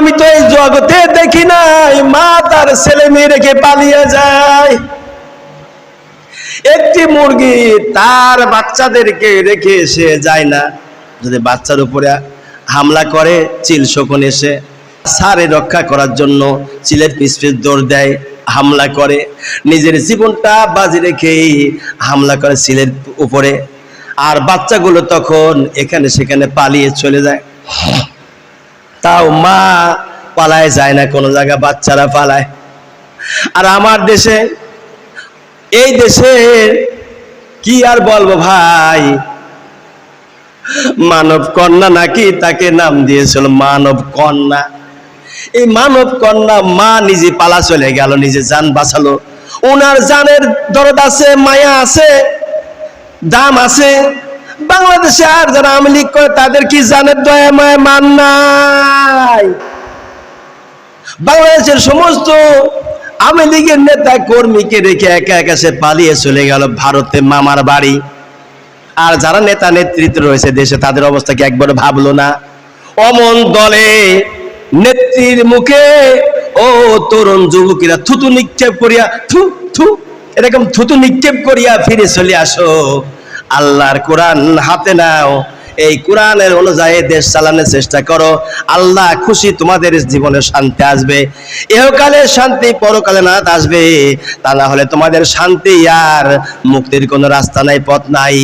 আমি তো এই জগতে দেখি নাই, মা তার ছেলে মেয়ে রেখে পালিয়ে যায়। একটি মুরগি তার বাচ্চাদেরকে রেখে এসে যায় না। যদি বাচ্চার উপরে হামলা করে, চিল শকুন এসে সারে রক্ষা করার জন্য চিলের পিস পিস দৌড় দেয়, হামলা করে। নিজের জীবনটা বাজি রেখেই হামলা করে চিলের উপরে। আর বাচ্চাগুলো তখন এখানে সেখানে পালিয়ে চলে যায়। তাও মা পালায় যায় না, কোনো জায়গা বাচ্চারা পালায়। আর আমার দেশে, এই দেশে কি আর বলব ভাই? মানব কন্যা নাকি তাকে নাম দিয়েছিল মানব কন্যা। এই মানব কন্যা মা নিজে পালা চলে গেল, নিজে যান বাঁচালো। ওনার জানের দরদ আছে, মায়া আছে, দাম আছে বাংলাদেশে আর যারা আওয়ামী লীগ করে, তাদের কি জানের দয়া মায়া মান নাই? বাংলাদেশের সমস্ত আওয়ামী লীগের নেতা কর্মীকে রেখে একা একা সে পালিয়ে চলে গেল ভারতে মামার বাড়ি। আর যারা নেতা নেতৃত্ব রয়েছে দেশে, তাদের অবস্থা কি একবার ভাবলো না? অমন দলে নেত্রীর মুখে, ও তরুণ যুবকেরা থুতু নিক্ষেপ করিয়া, থু থু, এরকম থুতু নিক্ষেপ করিয়া ফিরে চলে আসো। আল্লাহর কোরআন হাতে নাও। এই কোরআনের অনুযায়ী দেশ চালানোর চেষ্টা করো। আল্লাহ খুশি তোমাদের জীবনে শান্তি আসবে। এহকালে শান্তি, পরকালে না আসবে। তা না হলে তোমাদের শান্তি আর মুক্তির কোনো রাস্তা নাই, পথ নাই।